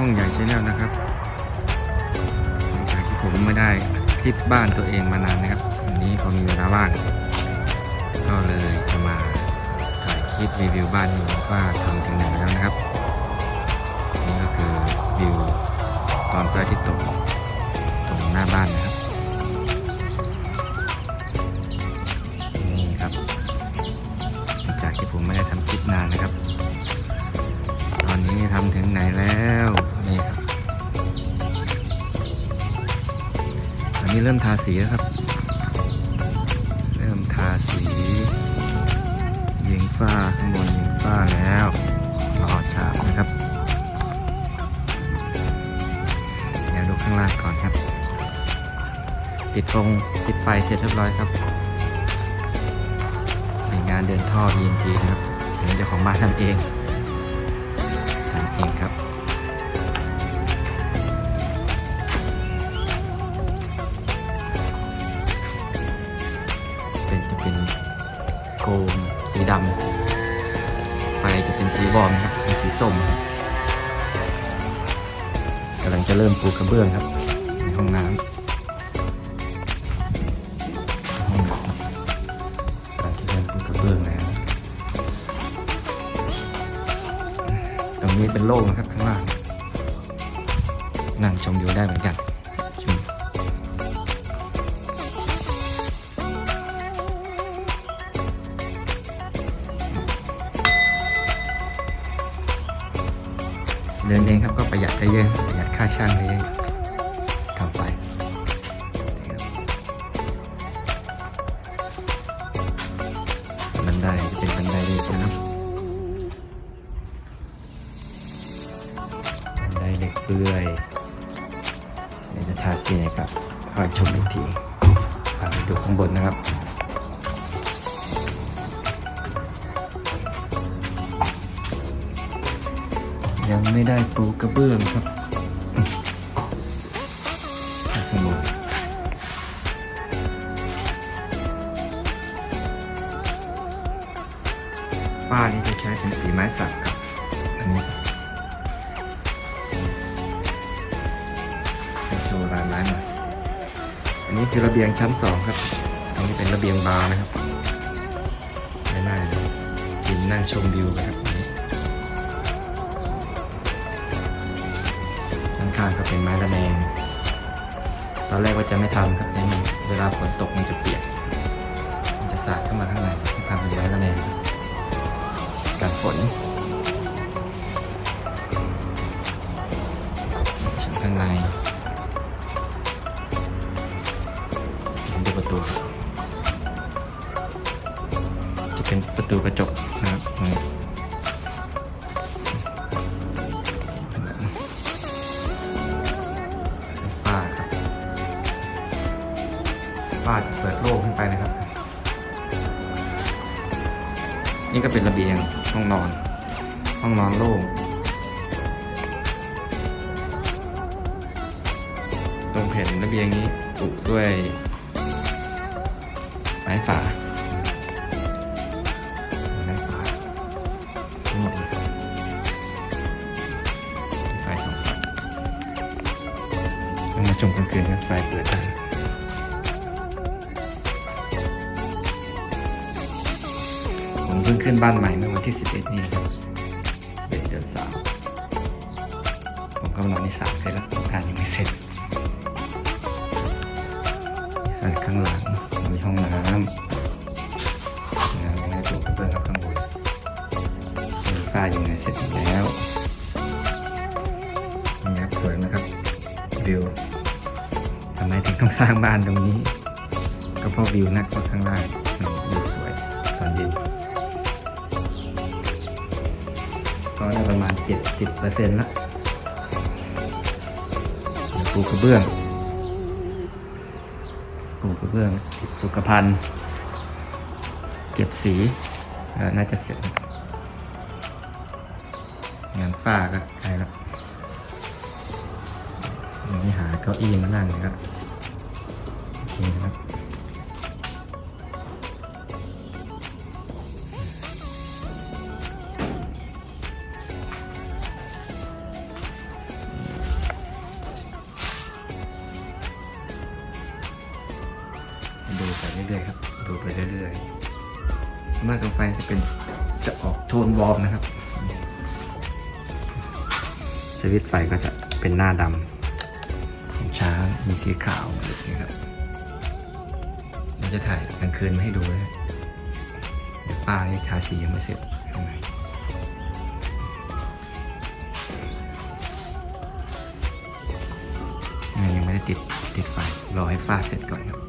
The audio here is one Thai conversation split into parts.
ช่องใหญ่ชแนลนะครับหลังจากที่ผมไม่ได้คลิปบ้านตัวเองมานานนะครับวันนี้พอมีเวลาว่างก็เลยจะมาถ่ายคลิปรีวิวบ้านดูว่าทำถึงไหนแล้วนะครับนี่ก็คือวิวตอนพระอาทิตย์ ริ่มทาสีแล้วครับ เริ่มทาสี ยิงฝ้าข้างบนยิงฝ้าแล้วรอฉาบนะครับเดี๋ยวดูข้างล่างก่อนครับ ติดฟงติดไฟเสร็จเรียบร้อยครับเป็นงานเดินท่อ EMT นะครับอันนี้เจ้าของบ้านทำเอง มสีดำไฟจะเป็นสีบอลครับเป็นสีส้มกำลังจะเริ่มปูกระเบื้องครับ ในห้องน้ำห้องน้ำกำลังจะเริ่มปูกระเบื้องแล้วตรงนี้เป็นโล่งนะครับข้างล่างนั่งชมอยู่ได้เหมือนกัน เดินเองครับก็ประหยัดได้เยอะประหยัดค่าช่างได้เยอะทำไปบันไดจะเป็นบันไดเล็กนะครับบันไดเหล็กเปื่อยเดี๋ยวจะทาสีนะครับคอยชมอีกทีพาไปดูข้างบนนะครับ ยังไม่ได้ปูกระเบื้องครับข้างบนป้านี่จะใช้เป็นสีไม้สักครับ อันนี้ให้โชว์ลายไม้หน่อย อันนี้คือระเบียงชั้นสองครับตรงนี้เป็นระเบียงบาร์นะครับไม่นั่งกินนั่งชมวิวไปครับ ข้างก็เป็นไม้ระแนง ตอนแรกว่าจะไม่ทำครับแต่มันเวลาฝนตกมันจะเปียก มันจะสาดเข้ามาข้างในทำเป็นไม้ระแนงกันฝนชั้นข้างในดูประตูครับจะเป็นประตูกระจกนะครับ นี่ก็เป็นระเบียงห้องนอน ห้องนอนโล่งตรงแผ่นระเบียงนี้ปลูกด้วยไม้ฝาไม้ฝาทั้งหมดไฟสองฝั่งต้องมาชมกลางคืนครับไฟเปิดได้ พิ่งขึ้นบ้านใหม่เมื่อวันที่ 11 นี่ครับ11เดือน3ผมก็มานอนที่สามเสร็จแล้วงานยังไม่เสร็จ ส่วนข้างหลังมีห้องน้ำงานยังไงตัวกระเบื้องครับข้างบนมีฝ้ายังไงเสร็จแล้วนี่ครับสวยนะครับวิวทำไมถึงต้องสร้างบ้านตรงนี้ ก็เพราะวิวนักข้างล่างวิวสวยตอนเย็น ก็ได้ประมาณ 70เปอร์เซ็นต์ละเดี๋ยวปูกระเบื้องปูกระเบื้องติดสุขภัณฑ์ เก็บสีน่าจะเสร็จ งานฝ้าก็ใกล้แล้วนี่หาเก้าอี้มานั่งนะครับโอเคนะครับ ไปจะเป็นจะออกโทนวอร์มนะครับ สวิตไฟก็จะเป็นหน้าดำของช้างมีสีขาวอะไรอย่างเงี้ยครับเราจะถ่ายกลางคืนมาให้ดูนะเดี๋ยวป้านี่ทาสียังไม่เสร็จข้างในยังไม่ได้ติดติดไฟรอให้ฝ้าเสร็จก่อนครับ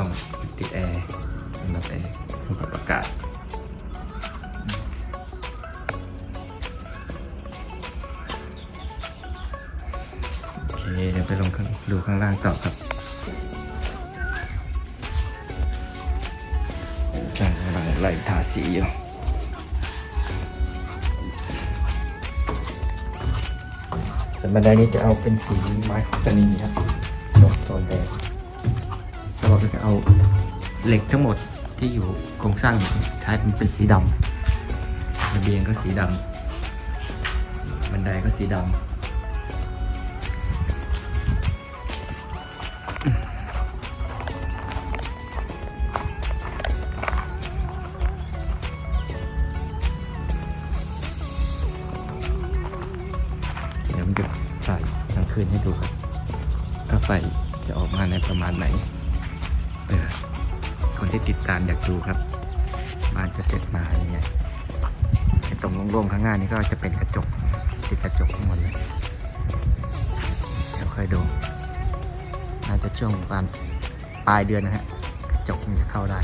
ช่องติดแอร์สำหรับแอร์สำหรับอากาศโอเคเดี๋ยวไปลงดูข้างล่างต่อครับช่างกำลังไล่ทาสีอยู่ส่วนบันไดนี้จะเอาเป็นสีไม้ของตานีครับดอกโทนแดง แล้วเราก็จะเอาเหล็กทั้งหมดที่อยู่โครงสร้างใช้เป็นเป็นสีดำระเบียงก็สีดำบันไดก็สีดำเดี๋ยวมันจะใส่กลางคืนให้ดูครับว่าไฟจะออกมาในประมาณไหน คนที่ติดตามอยากดูครับ บ้านจะเสร็จมาอยังไงไอ้ตรงโล่งๆข้างหน้านี้ก็จะเป็นกระจกติดกระจกทั้งหมดเลยเดี๋ยวค่อยดูน่าจะช่วงประมาณปลายเดือนนะฮะกระจกมันจะเข้าได้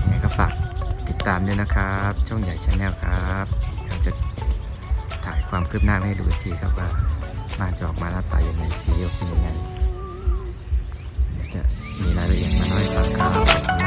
ยังไงก็ฝากติดตามด้วยนะครับ ช่องใหญ่ชาแนลครับเดี๋ยวจะถ่ายความคืบหน้าให้ดูอีกทีครับว่าบ้านจะออกมาหน้าตายังไงสีออกเป็นยังไง เดี๋ยวจะมีราย